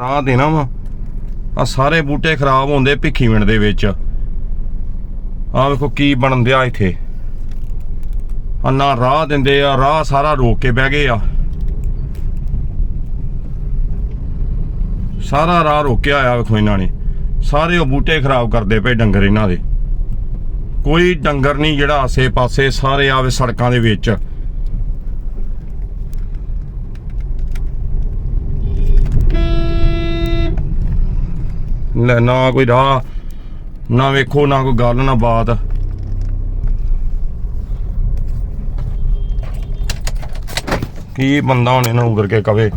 ਰਾਹ ਦੇਣਾ ਵਾ। ਆ ਸਾਰੇ ਬੂਟੇ ਖਰਾਬ ਹੁੰਦੇ ਭਿੱਖੀ ਮਿੰਟ ਦੇ ਵਿੱਚ। ਆ ਵੇਖੋ ਕੀ ਬਣਨ ਦਿਆ ਇੱਥੇ। ਆ ਨਾ ਰਾਹ ਦਿੰਦੇ ਆ, ਰਾਹ ਸਾਰਾ ਰੋਕ ਕੇ ਬਹਿ ਗਏ ਆ। ਸਾਰਾ ਰਾਹ ਰੋਕਿਆ ਆ ਵੇਖੋ ਇਹਨਾਂ ਨੇ। ਸਾਰੇ ਉਹ ਬੂਟੇ ਖਰਾਬ ਕਰਦੇ ਪਏ ਡੰਗਰ ਇਹਨਾਂ ਦੇ। ਕੋਈ ਡੰਗਰ ਨਹੀਂ ਜਿਹੜਾ ਆਸੇ-ਪਾਸੇ ਸਾਰੇ ਆਵੇ ਸੜਕਾਂ ਦੇ ਵਿੱਚ। ਨਾ ਕੋਈ ਰਾਹ, ਨਾ ਵੇਖੋ, ਨਾ ਕੋਈ ਗੱਲ, ਨਾ ਬਾਤ। ਕੀ ਬੰਦਾ ਹੁਣ ਇਹਨਾਂ ਉਗਰ ਕੇ ਕਵੇ?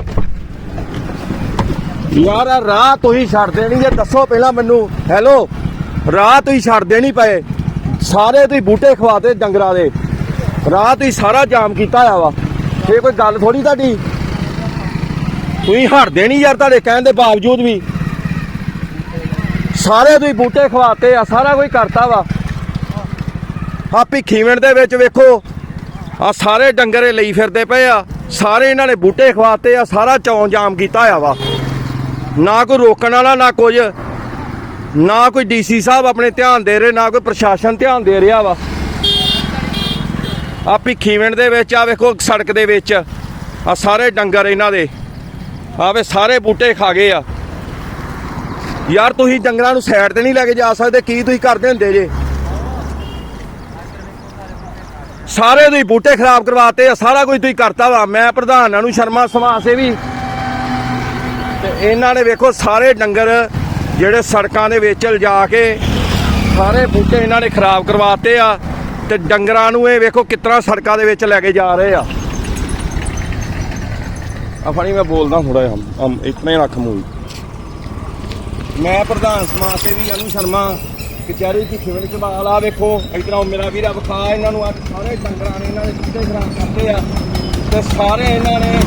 ਯਾਰ, ਆਹ ਰਾਹ ਤੁਸੀਂ ਛੱਡ ਦੇਣੀ ਜੇ ਦੱਸੋ ਪਹਿਲਾਂ ਮੈਨੂੰ। ਹੈਲੋ ਰਾਹ ਤੁਸੀਂ ਛੱਡਦੇ ਨਹੀਂ ਪਏ। ਸਾਰੇ ਤੁਸੀਂ ਬੂਟੇ ਖਵਾਤੇ ਡੰਗਰਾਂ ਦੇ। ਰਾਹ ਤੁਸੀਂ ਸਾਰਾ ਜਾਮ ਕੀਤਾ ਹੋਇਆ ਵਾ। ਇਹ ਕੋਈ ਗੱਲ ਥੋੜੀ ਤੁਹਾਡੀ? ਤੁਸੀਂ ਹਟਦੇ ਨਹੀਂ ਯਾਰ ਤੁਹਾਡੇ ਕਹਿਣ ਦੇ ਬਾਵਜੂਦ ਵੀ। ਸਾਰੇ ਤੁਸੀਂ ਬੂਟੇ ਖਵਾਤੇ ਆ, ਸਾਰਾ ਕੁਝ ਕਰਤਾ ਵਾ। ਆ ਭਿੱਖੀਵਿੰਡ ਦੇ ਵਿੱਚ ਵੇਖੋ ਆ ਸਾਰੇ ਡੰਗਰੇ ਲਈ ਫਿਰਦੇ ਪਏ ਆ, ਸਾਰੇ ਇਹਨਾਂ ਨੇ ਬੂਟੇ ਖਵਾਤੇ ਆ, ਸਾਰਾ ਚੌਂ ਜਾਮ ਕੀਤਾ ਆ ਵਾ। ਨਾ ਕੋਈ ਰੋਕਣ ਵਾਲਾ, ਨਾ ਕੁਝ, ਨਾ ਕੋਈ ਡੀਸੀ ਸਾਹਿਬ ਆਪਣੇ ਧਿਆਨ ਦੇ ਰਹੇ, ਨਾ ਕੋਈ ਪ੍ਰਸ਼ਾਸਨ ਧਿਆਨ ਦੇ ਰਿਹਾ ਵਾ। ਆ ਭਿੱਖੀਵਿੰਡ ਦੇ ਵਿੱਚ ਆ ਵੇਖੋ ਸੜਕ ਦੇ ਵਿੱਚ ਆ ਸਾਰੇ ਡੰਗਰ ਇਹਨਾਂ ਦੇ ਆਵੇ ਸਾਰੇ ਬੂਟੇ ਖਾ ਗਏ ਆ। ਯਾਰ ਤੁਸੀਂ ਡੰਗਰਾਂ ਨੂੰ ਸਾਈਡ ਤੇ ਨਹੀਂ ਲੈ ਕੇ ਜਾ ਸਕਦੇ, ਕੀ ਤੁਸੀਂ ਕਰਦੇ ਹੁੰਦੇ ਜੇ? ਸਾਰੇ ਤੁਸੀਂ ਬੂਟੇ ਖਰਾਬ ਕਰਵਾਤੇ ਆ, ਸਾਰਾ ਕੁਝ ਤੁਸੀਂ ਕਰਤਾ ਵਾ। ਮੈਂ ਪ੍ਰਧਾਨਾਂ ਨੂੰ ਸ਼ਰਮਾ ਸਮਾਜ ਸੇਵੀ। ਤੇ ਇਹਨਾਂ ਨੇ ਵੇਖੋ, ਸਾਰੇ ਡੰਗਰ ਜਿਹੜੇ ਸੜਕਾਂ ਦੇ ਵਿੱਚ ਲਿਜਾ ਕੇ ਸਾਰੇ ਬੂਟੇ ਇਹਨਾਂ ਨੇ ਖਰਾਬ ਕਰਵਾਤੇ ਆ ਤੇ ਡੰਗਰਾਂ ਨੂੰ ਇਹ ਵੇਖੋ ਕਿਤਨਾ ਸੜਕਾਂ ਦੇ ਵਿੱਚ ਲੈ ਕੇ ਜਾ ਰਹੇ ਆ। ਆ ਫਣੀ ਮੈਂ ਬੋਲਦਾ ਥੋੜਾ ਜਿਹਾ ਇਤਨਾ ਹੀ ਰੱਖ ਮੂੰਹ। ਮੈਂ ਪ੍ਰਧਾਨ ਸਮਾਜ ਸੇਵੀ ਅਨੂ ਸ਼ਰਮਾ ਕਚਹਿਰੀ ਦੀ ਖਿਵਣ ਚਬਾਲ ਆ ਵੇਖੋ। ਇਤਨਾ ਮੇਰਾ ਵੀਰਾ ਵਿਖਾ ਇਹਨਾਂ ਨੂੰ ਅੱਜ ਸਾਰੇ ਡੰਗਰਾਂ ਨੇ ਇਹਨਾਂ ਦੇ ਬੂਟੇ ਖਰਾਬ ਕਰਤੇ ਆ। ਤੇ ਸਾਰੇ ਇਹਨਾਂ ਨੇ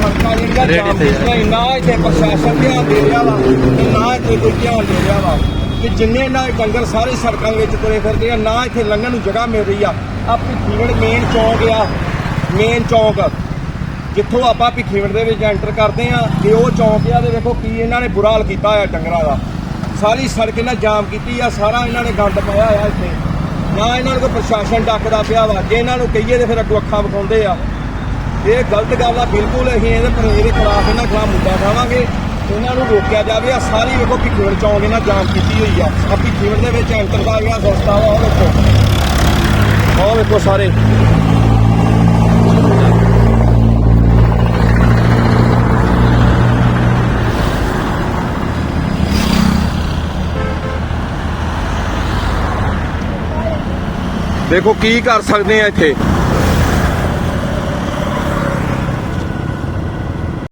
ਸੜਕਾਂ ਜਿਹੜੀਆਂ ਜਾਮ ਕੀਤੀਆਂ ਸੀ, ਨਾ ਇੱਥੇ ਪ੍ਰਸ਼ਾਸਨ ਧਿਆਨ ਦੇ ਰਿਹਾ ਵਾ ਤੇ ਨਾ ਇੱਥੇ ਕੋਈ ਧਿਆਨ ਦੇ ਰਿਹਾ ਵਾ। ਤੇ ਜਿੰਨੇ ਨਾ ਡੰਗਰ ਸਾਰੇ ਸੜਕਾਂ ਵਿੱਚ ਤੁਰੇ ਫਿਰਦੇ ਆ ਨਾ ਇੱਥੇ ਲੰਘਣ ਨੂੰ ਜਗ੍ਹਾ ਮਿਲ ਰਹੀ ਆ। ਆ ਭਿੱਖੀਵਿੰਡ ਮੇਨ ਚੌਂਕ ਆ ਮੇਨ ਚੌਂਕ। ਜਿੱਥੋਂ ਆਪਾਂ ਭਿੱਖੀਵਿੰਡ ਦੇ ਵਿੱਚ ਐਂਟਰ ਕਰਦੇ ਆ ਤੇ ਉਹ ਚੌਂਕ ਆ ਦੇ ਵੇਖੋ ਕੀ ਇਹਨਾਂ ਨੇ ਬੁਰਾ ਹਾਲ ਕੀਤਾ ਹੋਇਆ ਡੰਗਰਾਂ ਦਾ। ਸਾਰੀ ਸੜਕ ਇਹਨਾਂ ਜਾਮ ਕੀਤੀ ਆ, ਸਾਰਾ ਇਹਨਾਂ ਨੇ ਗੰਦ ਪਾਇਆ ਹੋਇਆ ਇੱਥੇ। ਨਾ ਇਹਨਾਂ ਨੂੰ ਕੋਈ ਪ੍ਰਸ਼ਾਸਨ ਡੱਕਦਾ ਪਿਆ ਵਾ, ਜੇ ਇਹਨਾਂ ਨੂੰ ਕਹੀਏ ਤੇ ਫਿਰ ਅੱਗੋਂ ਅੱਖਾਂ ਵਿਖਾਉਂਦੇ ਆ। ਇਹ ਗਲਤ ਗੱਲ ਆ, ਬਿਲਕੁਲ ਅਸੀਂ ਇਹਦੇ ਪਰ ਇਹਦੇ ਖਿਲਾਫ ਇਹਨਾਂ ਖਿਲਾਫ ਮੁੱਦਾ ਉਠਾਵਾਂਗੇ। ਇਹਨਾਂ ਨੂੰ ਰੋਕਿਆ ਜਾਵੇ ਆ, ਸਾਰੀ ਵੇਖੋ ਭਿੱਖੀਵਿੰਡ ਚੌਂਕ ਇਹਨਾਂ ਜਾਮ ਕੀਤੀ ਹੋਈ ਆ। ਆ ਭਿੱਖੀਵਿੰਡ ਦੇ ਵਿੱਚ ਐਂਟਰ ਦਾ ਜਿਹੜਾ ਸਸਤਾ ਵਾ, ਉਹ ਵੇਖੋ। ਉਹ ਵੇਖੋ ਸਾਰੇ। ਦੇਖੋ ਕੀ ਕਰ ਸਕਦੇ ਆ ਇੱਥੇ।